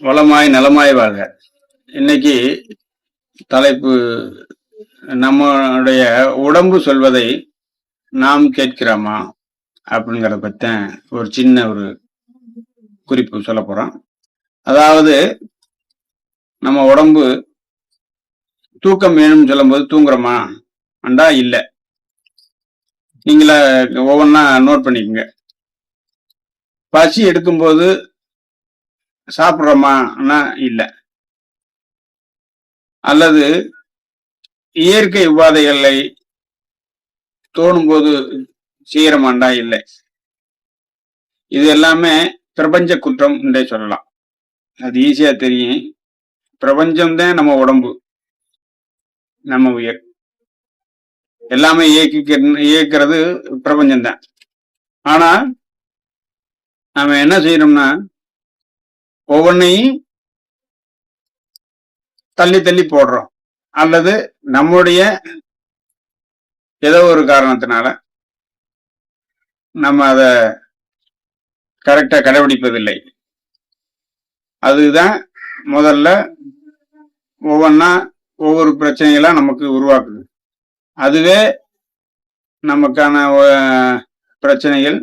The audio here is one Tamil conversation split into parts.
வளமாய் நலமாய் வாழ்க இன்னைக்கு தலைப்பு நம்மளுடைய உடம்பு சொல்வதை நாம் கேட்கிறோமா அப்படிங்கிறத பற்றி ஒரு சின்ன ஒரு குறிப்பு சொல்ல போறோம். அதாவது நம்ம உடம்பு தூக்கம் வேணும்னு சொல்லும்போது தூங்குறோமா? அண்டா இல்லை. நீங்கள ஒவ்வொன்றா நோட் பண்ணிக்கோங்க. பசி எடுக்கும்போது சாப்பிட்றோமானா இல்லை. அல்லது இயற்கை உபாதைகளை தோணும்போது செய்யறமாண்டா இல்லை. இது எல்லாமே பிரபஞ்ச குற்றம் என்றே சொல்லலாம். அது ஈஸியா தெரியும். பிரபஞ்சம்தான் நம்ம உடம்பு. நம்ம உயிர். எல்லாமே இயக்கிக்க இயக்கிறது பிரபஞ்சம்தான். ஆனா நாம என்ன செய்யறோம்னா ஒவ்வொன்றையும் தள்ளி தள்ளி போடுறோம். அல்லது நம்முடைய ஏதோ ஒரு காரணத்தினால நம்ம அதை கரெக்டாக கடைபிடிப்பதில்லை. அதுதான் முதல்ல ஒவ்வொன்றா ஒவ்வொரு பிரச்சனைகளாக நமக்கு உருவாக்குது. அதுவே நமக்கான பிரச்சனைகள்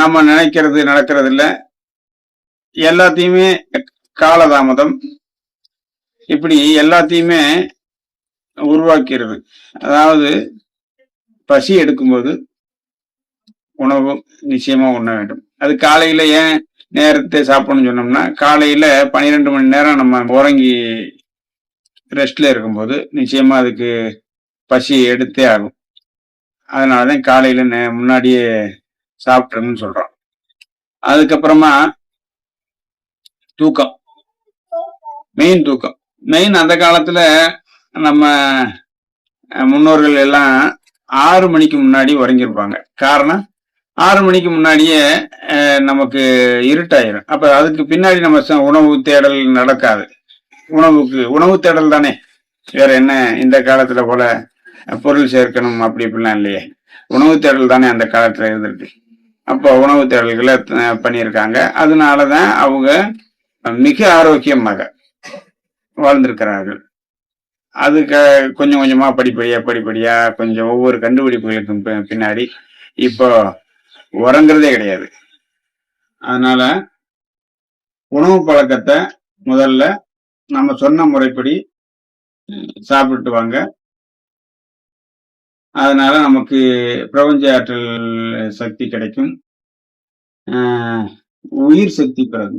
நம்ம நினைக்கிறது நடக்கிறது இல்லை எல்லாத்தையுமே காலதாமதம். இப்படி எல்லாத்தையுமே உருவாக்கிறது. அதாவது பசி எடுக்கும்போது உணவு நிச்சயமா உண்ண வேண்டும். அது காலையில ஏன் நேரத்தை சாப்பிடணும்னு சொன்னோம்னா காலையில பன்னிரெண்டு மணி நேரம் நம்ம உறங்கி ரெஸ்ட்ல இருக்கும்போது நிச்சயமா அதுக்கு பசி எடுத்தே ஆகும். அதனாலதான் காலையில நே- முன்னாடியே சாப்பிட்டுருங்கன்னு சொல்றோம். அதுக்கப்புறமா தூக்கம். மெயின் தூக்கம். மெயின் அந்த காலத்துல நம்ம முன்னோர்கள் எல்லாம் ஆறு மணிக்கு முன்னாடி உறங்கியிருப்பாங்க. காரணம் ஆறு மணிக்கு முன்னாடியே நமக்கு இருட்டாயிரும். அப்ப அதுக்கு பின்னாடி நம்ம உணவு தேடல் நடக்காது. உணவுக்கு உணவு தேடல் தானே. வேற என்ன இந்த காலத்துல போல பொருள் சேர்க்கணும் அப்படி இப்படிலாம் இல்லையே. உணவு தேடல் தானே அந்த காலத்துல இருந்திருக்கு. அப்போ உணவு தேடல்களை பண்ணியிருக்காங்க பண்ணியிருக்காங்க. அதனாலதான் அவங்க மிக ஆரோக்கியமாக வாழ்ந்திருக்கிறார்கள். அதுக்கு கொஞ்சம் கொஞ்சமா படிப்படியா படிப்படியா கொஞ்சம் ஒவ்வொரு கண்டுபிடிப்புகளுக்கும் பின்னாடி இப்போ உறங்குறதே கிடையாது. அதனால உணவு பழக்கத்தை முதல்ல நம்ம சொன்ன முறைப்படி சாப்பிட்டு வாங்க. அதனால நமக்கு பிரபஞ்ச ஆற்றல் சக்தி கிடைக்கும். உயிர் சக்தி பிறகு